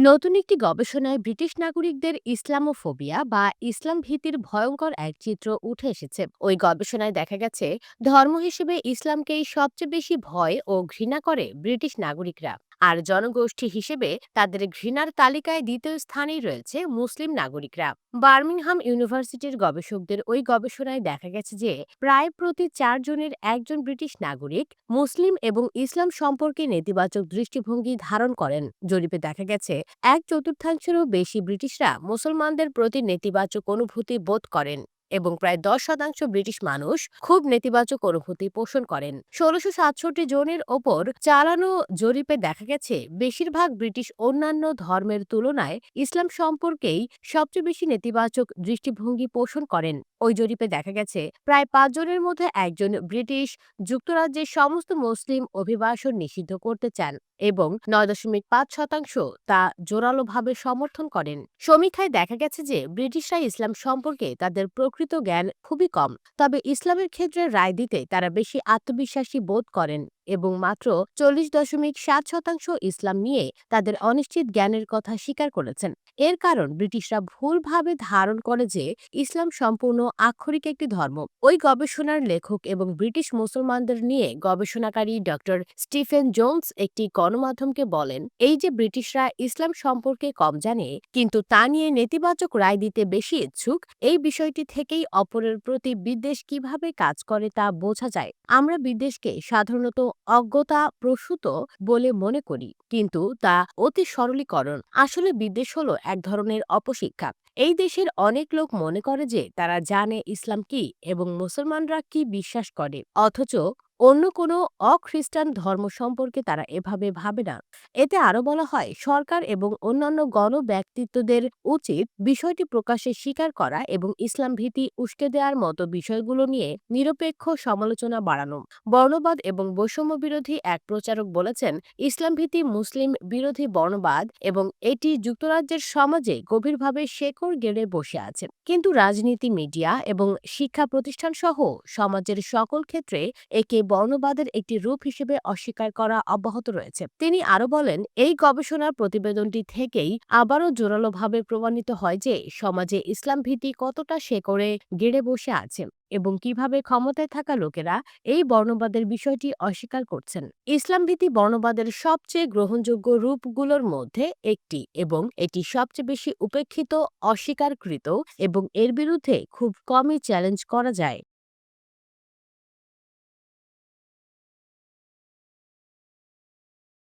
নতুন একটি গবেষণায় ব্রিটিশ নাগরিকদের ইসলামোফোবিয়া বা ইসলাম ভীতির ভয়ঙ্কর এক চিত্র উঠে এসেছে। ওই গবেষণায় দেখা গেছে, ধর্ম হিসেবে ইসলামকেই সবচেয়ে বেশি ভয় ও ঘৃণা করে ব্রিটিশ নাগরিকরা। আর জনগোষ্ঠী হিসেবে তাদের ঘৃণার তালিকায় দ্বিতীয় স্থানেই রয়েছে মুসলিম নাগরিকরা। বার্মিংহাম ইউনিভার্সিটির গবেষকদের ওই গবেষণায় দেখা গেছে যে, প্রায় প্রতি চারজনের একজন ব্রিটিশ নাগরিক মুসলিম এবং ইসলাম সম্পর্কে নেতিবাচক দৃষ্টিভঙ্গি ধারণ করেন। জরিপে দেখা গেছে, এক চতুর্থাংশেরও বেশি ব্রিটিশরা মুসলমানদের প্রতি নেতিবাচক অনুভূতি বোধ করেন। এবং প্রায় দশ শতাংশ ব্রিটিশ মানুষ খুব নেতিবাচক অনুভূতি পোষণ করেন। ষোলশো সাতষট্টি জনের ওপর চালানো জরিপে দেখা গেছে, বেশিরভাগ ব্রিটিশ অন্যান্য ধর্মের তুলনায় ইসলাম সম্পর্কেই সবচেয়ে বেশি নেতিবাচক দৃষ্টিভঙ্গি পোষণ করেন। ওই জরিপে দেখা গেছে, প্রায় পাঁচজনের মধ্যে একজন ব্রিটিশ যুক্তরাজ্যের সমস্ত মুসলিম অভিবাসন নিষিদ্ধ করতে চান এবং নয় দশমিক পাঁচ শতাংশ তা জোরালোভাবে সমর্থন করেন। সমীক্ষায় দেখা গেছে যে, ব্রিটিশরা ইসলাম সম্পর্কে তাদের প্রকৃত জ্ঞান খুবই কম। তবে ইসলামের ক্ষেত্রে রায় দিতে তারা বেশি আত্মবিশ্বাসী বোধ করেন এবং মাত্র চল্লিশ দশমিক সাত শতাংশ ইসলাম নিয়ে তাদের অনিশ্চিত জ্ঞানের কথা স্বীকার করেছেন। এর কারণ, ব্রিটিশরা ভুলভাবে ধারণ করে যে ইসলাম সম্পূর্ণ আক্ষরিক একটি ধর্ম। ওই গবেষণার লেখক এবং ব্রিটিশ মুসলমানদের নিয়ে গবেষণাকারী ডক্টর স্টিফেন জোন্স একটি গণমাধ্যমকে বলেন, এই যে ব্রিটিশরা ইসলাম সম্পর্কে কম জানে, কিন্তু তা নিয়ে নেতিবাচক রায় দিতে বেশি ইচ্ছুক, এই বিষয়টি থেকেই অপরের প্রতি বিদ্বেষ কীভাবে কাজ করে তা বোঝা যায়। আমরা বিদ্বেষকে সাধারণত অজ্ঞতা প্রসূত বলে মনে করি, কিন্তু তা অতি সরলীকরণ। আসলে বিদ্বেষ হলো এক ধরনের অপশিক্ষা। এই দেশের অনেক লোক মনে করে যে তারা জানে ইসলাম কি এবং মুসলমানরা কি বিশ্বাস করে, অথচ অন্য কোনো অখ্রিস্টান ধর্ম সম্পর্কে তারা এভাবে ভাবে না। এতে আরও বলা হয়, সরকার এবং অন্যান্য গণ ব্যক্তিত্বদের উচিত বিষয়টি প্রকাশ্যে স্বীকার করা এবং ইসলাম ভীতি উস্কে দেওয়ার মতো বিষয়গুলো নিয়ে নিরপেক্ষ সমালোচনা বাড়ানো। বর্ণবাদ এবং বৈষম্য বিরোধী এক প্রচারক বলেছেন, ইসলাম ভীতি মুসলিম বিরোধী বর্ণবাদ এবং এটি যুক্তরাজ্যের সমাজে গভীরভাবে শেকড় গেড়ে বসে আছে। কিন্তু রাজনীতি, মিডিয়া এবং শিক্ষা প্রতিষ্ঠান সহ সমাজের সকল ক্ষেত্রে একে বর্ণবাদের একটি রূপ হিসেবে অস্বীকার করা অব্যাহত রয়েছে। তিনি আরও বলেন, এই গবেষণার প্রতিবেদনটি থেকেই আবারও জোরালোভাবে প্রমাণিত হয় যে সমাজে ইসলাম ভীতি কতটা শেকড়ে গেড়ে বসে আছে এবং কীভাবে ক্ষমতায় থাকা লোকেরা এই বর্ণবাদের বিষয়টি অস্বীকার করছেন। ইসলাম ভীতি বর্ণবাদের সবচেয়ে গ্রহণযোগ্য রূপগুলোর মধ্যে একটি এবং এটি সবচেয়ে বেশি উপেক্ষিত, অস্বীকারকৃত এবং এর বিরুদ্ধে খুব কমই চ্যালেঞ্জ করা যায়।